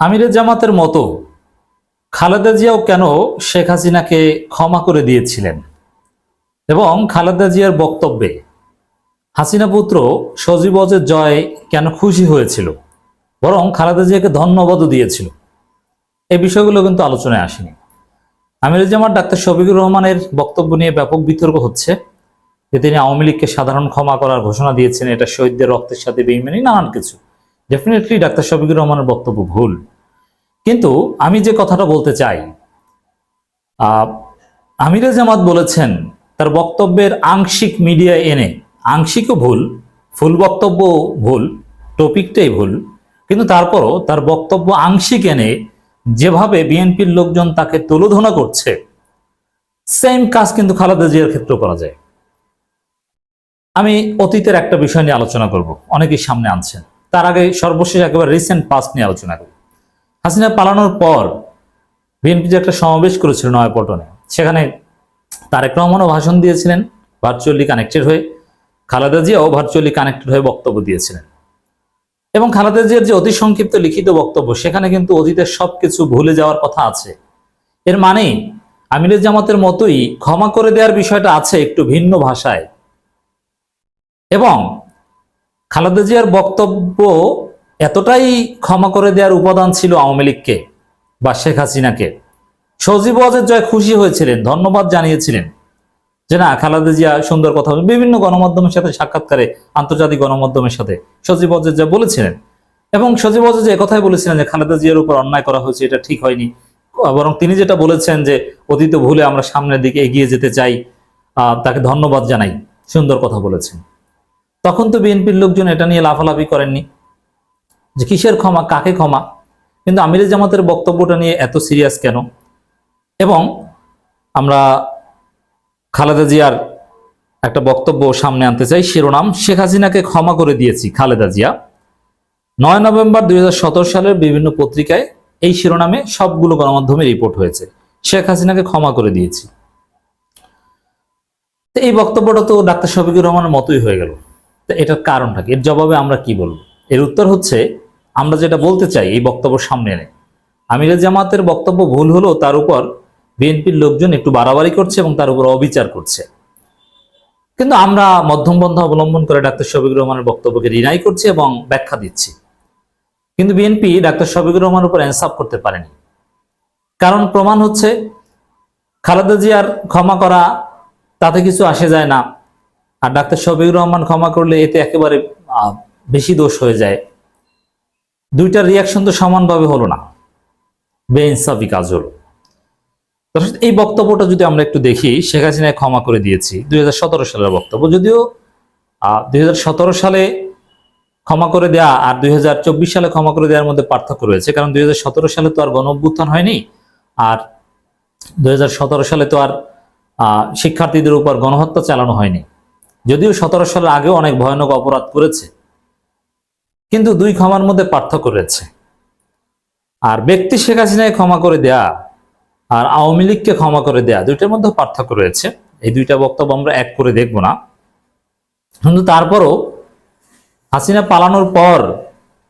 আমিরের জামাতের মতো খালেদা জিয়াও কেন শেখ হাসিনাকে ক্ষমা করে দিয়েছিলেন? এবং খালেদা জিয়ার বক্তব্যে হাসিনা পুত্র সজীব অজের জয় কেন খুশি হয়েছিল? বরং খালেদা জিয়াকে ধন্যবাদও দিয়েছিল। এই বিষয়গুলো কিন্তু আলোচনায় আসেনি। আমিরুল জামাত ডাক্তার শফিকুর রহমানের বক্তব্য নিয়ে ব্যাপক বিতর্ক হচ্ছে। যে তিনি আওয়ামী লীগকে সাধারণ ক্ষমা করার ঘোষণা দিয়েছেন, এটা শহীদদের রক্তের সাথে বেইমানি, নানান কিছু। ডেফিনেটলি ডাক্তার শফিকুর রহমানের বক্তব্য ভুল। কিন্তু আমি যে কথাটা বলতে চাই আমিরে জামাত বলেছেন, তার বক্তব্যের আংশিক মিডিয়া এনে, আংশিকও ভুল, ফুল বক্তব্য ভুল, টপিকটাই ভুল, কিন্তু তারপরও তার বক্তব্য আংশিক এনে, যেভাবে বিএনপির লোকজন তাকে তুলোধনা করছে সেম কাজ কিন্তু খালেদা জিয়ার ক্ষেত্রে করা যায়। আমি অতীতের একটা বিষয় নিয়ে আলোচনা করব, অনেকেই সামনে আনছেন, তার আগে সর্বশেষ একেবারে রিসেন্ট পাস্ট নিয়ে আলোচনা করব হাসিনা পালানোর পর বিএনপি যে একটা সমাবেশ করেছিল নয়াপল্টনে, সেখানে তারেক রহমানও ভাষণ দিয়েছিলেন ভার্চুয়ালি কানেক্টেড হয়ে। খালেদা জিয়াও ভার্চুয়ালি কানেক্টেড হয়ে বক্তব্য দিয়েছিলেন। এবং খালেদা জিয়ার যে অতি সংক্ষিপ্ত লিখিত বক্তব্য, সেখানে কিন্তু অতীতের সবকিছু ভুলে যাওয়ার কথা আছে। এর মানে আমিরের জামাতের মতোই ক্ষমা করে দেওয়ার বিষয়টা আছে একটু ভিন্ন ভাষায়। এবং খালেদা জিয়ার বক্তব্য এতটাই ক্ষমা করে দেওয়ার উপাদান ছিল আওয়ামী লীগকে বা শেখ হাসিনাকে। সজীব ওয়াজের জয় খুশি হয়েছিলেন, ধন্যবাদ জানিয়েছিলেন। যে না, খালেদা জিয়া সুন্দর কথা। বিভিন্ন গণমাধ্যমের সাথে সাক্ষাৎকারে, আন্তর্জাতিক গণমাধ্যমের সাথে সজীব ওয়াজের যা বলেছিলেন। এবং সজীব ওয়াজের যে কথাই বলেছিলেন যে, খালেদা জিয়ার উপর অন্যায় করা হয়েছে, এটা ঠিক হয়নি। বরং তিনি যেটা বলেছেন যে, অতীত ভুলে আমরা সামনের দিকে এগিয়ে যেতে চাই তাকে ধন্যবাদ জানাই, সুন্দর কথা বলেছেন। তখন তো বিএনপির লোকজন এটা নিয়ে লাফালাফি করেননি। যে কিসের ক্ষমা, কাকে ক্ষমা? কিন্তু আমির জামাতের বক্তব্যটা নিয়ে এত সিরিয়াস কেন? এবং আমরা খালেদা জিয়ার একটা বক্তব্য সামনে আনতে চাই, শিরোনাম, শেখ হাসিনাকে ক্ষমা করে দিয়েছি, খালেদা জিয়া। নয় নভেম্বর দুই হাজার সতেরো সালের বিভিন্ন পত্রিকায় এই শিরোনামে সবগুলো গণমাধ্যমে রিপোর্ট হয়েছে, শেখ হাসিনাকে ক্ষমা করে দিয়েছি। তো এই বক্তব্যটা তো ডাক্তার শফিকুর রহমানের মতোই হয়ে গেল। তো এটার কারণটা কি? এর জবাবে আমরা কি বলব? এর উত্তর হচ্ছে আমরা যেটা বলতে চাই এই বক্তব্য সামনে এনে। আমিরের জামাতের বক্তব্য ভুল হলো, তার উপর বিএনপির লোকজন একটু বাড়াবাড়ি করছে এবং তার উপর অবিচার করছে। কিন্তু আমরা মধ্যম পন্থা অবলম্বন করে ডাক্তার শফিকুর রহমানের বক্তব্যকে রিনাই করছি এবং ব্যাখ্যা দিচ্ছি। কিন্তু বিএনপি ডাক্তার শফিকুর রহমানের উপর ইনসাফ করতে পারেনি। কারণ প্রমাণ হচ্ছে, খালেদা জিয়ার ক্ষমা করা তাতে কিছু আসে যায় না। আর ডাক্তার শফিকুর রহমান ক্ষমা করলে এতে একেবারে বেশি দোষ হয়ে যায়। দুইটার রিয়াকশন তো সমানভাবে হলো না। বেইনসাফি কাজ হলো এই বক্তব্যটা যদি আমরা একটু দেখি, শেখ হাসিনায় ক্ষমা করে দিয়েছি দু হাজার সতেরো সালের বক্তব্য। যদিও দু হাজার সতেরো সালে ক্ষমা করে দেয়া আর দুই হাজার চব্বিশ সালে ক্ষমা করে দেওয়ার মধ্যে পার্থক্য রয়েছে, কারণ দুই হাজার সতেরো সালে তো আর গণ অভ্যুত্থান হয়নি আর দুই হাজার সতেরো সালে তো আর শিক্ষার্থীদের উপর গণহত্যা চালানো হয়নি। যদিও সতেরো সালের আগেও অনেক ভয়ানক অপরাধ করেছে। কিন্তু দুই ক্ষমার মধ্যে পার্থক্য রয়েছে। আর ব্যক্তি শেখ হাসিনায় ক্ষমা করে দেয়া আর আওয়ামী লীগকে ক্ষমা করে দেয়া দুইটার মধ্যে পার্থক্য রয়েছে। এই দুইটা বক্তব্য আমরা এক করে দেখব না। কিন্তু তারপরও হাসিনা পালানোর পর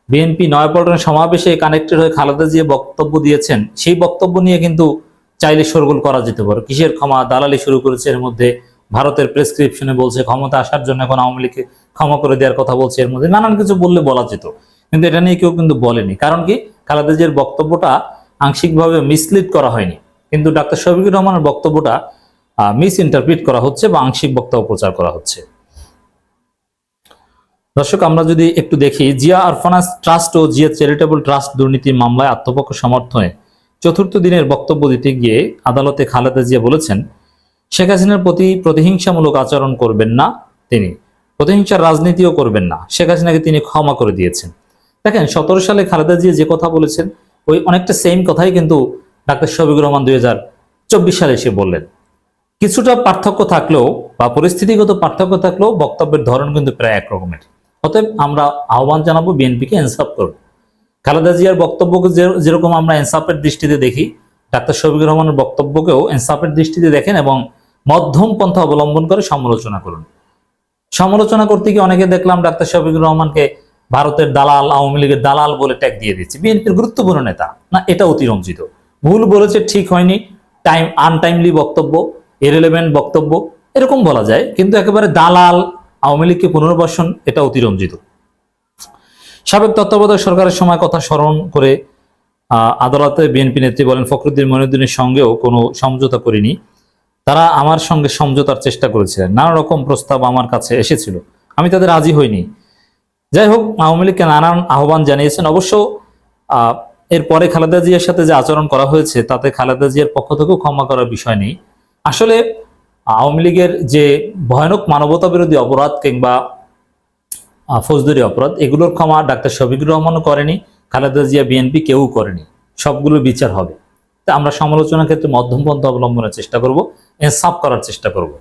বিএনপি নয়াপল্টনের সমাবেশে কানেক্টেড হয়ে খালেদা জিয়া বক্তব্য দিয়েছেন। সেই বক্তব্য নিয়ে কিন্তু চাইলে সরগোল করা যেতে পারে। কিসের ক্ষমা, দালালি শুরু করেছে এর মধ্যে ভারতের প্রেসক্রিপশনে বলছে ক্ষমতা আসার জন্য এখন আওয়ামী লীগকে ক্ষমা করে দেওয়ার কথা বলছে। এর মধ্যে নানান কিছু বললে বলা যেত। কিন্তু এটা নিয়ে কেউ কিন্তু বলেনি। কারণ কি? খালেদা বক্তব্যটা আংশিকভাবে মিসলিড করা হয়নি। কিন্তু ডাক্তার শফিকুর রহমানের বক্তব্যটা মিস ইন্টারপ্রিট করা হচ্ছে বা আংশিক বক্তব্য প্রচার করা হচ্ছে। দর্শক, আমরা যদি একটু দেখি, জিয়া আরফানাস ট্রাস্ট ও জিয়া চ্যারিটেবল ট্রাস্ট দুর্নীতি মামলায় আত্মপক্ষ সমর্থনে চতুর্থ দিনের বক্তব্য দিতে গিয়ে আদালতে খালেদা জিয়া বলেছেন শেখ হাসিনার প্রতি প্রতিহিংসামূলক আচরণ করবেন না তিনি। প্রতিহিংসার রাজনীতিও করবেন না। শেখ হাসিনাকে তিনি ক্ষমা করে দিয়েছেন। দেখেন, সতেরো সালে খালেদা জিয়া যে কথা বলেছেন, ওই অনেকটা সেম কথাই কিন্তু ডাক্তার শফিকুর রহমান দুই চব্বিশ সালে এসে বললেন। কিছুটা পার্থক্য থাকলেও বা পরিস্থিতিগত পার্থক্য থাকলেও বক্তব্যের ধরন কিন্তু প্রায় একরকমের। অতএব আমরা আহ্বান জানাব বিএনপিকে ইনসাফ করুন। খালেদা জিয়ার বক্তব্যকে যেরকম আমরা ইনসাফের দৃষ্টিতে দেখি, ডাক্তার শফিকুর রহমানের বক্তব্যকেও ইনসাফের দৃষ্টিতে দেখেন এবং মধ্যম পন্থা অবলম্বন করে সমালোচনা করুন। সমালোচনা করতে গিয়ে অনেকে দেখলাম ডাক্তার শফিকুর রহমানকে ভারতের দালাল, আওয়ামী লীগের দালাল বলে ট্যাগ দিয়ে দিচ্ছে বিএনপির গুরুত্বপূর্ণ নেতা। না এটা অতিরঞ্জিত। ভুল বলেছে, ঠিক হয়নি। টাইম আনটাইমলি বক্তব্য ইরেলেভেন্ট বক্তব্য, এরকম বলা যায়। কিন্তু একেবারে দালাল, আওয়ামী লীগকে পুনর্বাসন, এটা অতিরঞ্জিত। সাবেক তত্ত্বাবধায়ক সরকারের সময় কথা স্মরণ করে আদালতে বিএনপি নেত্রী বলেন, ফখরুদ্দিন মনিউদ্দিনের সঙ্গেও কোনো সমঝোতা করিনি। তারা আমার সঙ্গে সমঝোতার চেষ্টা করেছিলেন। নানা রকম প্রস্তাব আমার কাছে এসেছিল। আমি তাদের রাজি হইনি। যাই হোক, আওয়ামী লীগকে নানান আহ্বান জানিয়েছেন। অবশ্য এরপরে খালেদা জিয়ার সাথে যে আচরণ করা হয়েছে, তাতে খালেদা জিয়ার পক্ষ থেকেও ক্ষমা করার বিষয় নেই। আসলে, আওয়ামী লীগের যে ভয়ানক মানবতা বিরোধী অপরাধ কিংবা ফৌজদারি অপরাধ, এগুলোর ক্ষমা ডাক্তার শফিকুর রহমানও করেনি, খালেদা জিয়া, বিএনপি কেউ করেনি। সবগুলো বিচার হবে। তা আমরা সমালোচনার ক্ষেত্রে মধ্যম পন্থা অবলম্বনের চেষ্টা করব ইনসাফ করার চেষ্টা করব।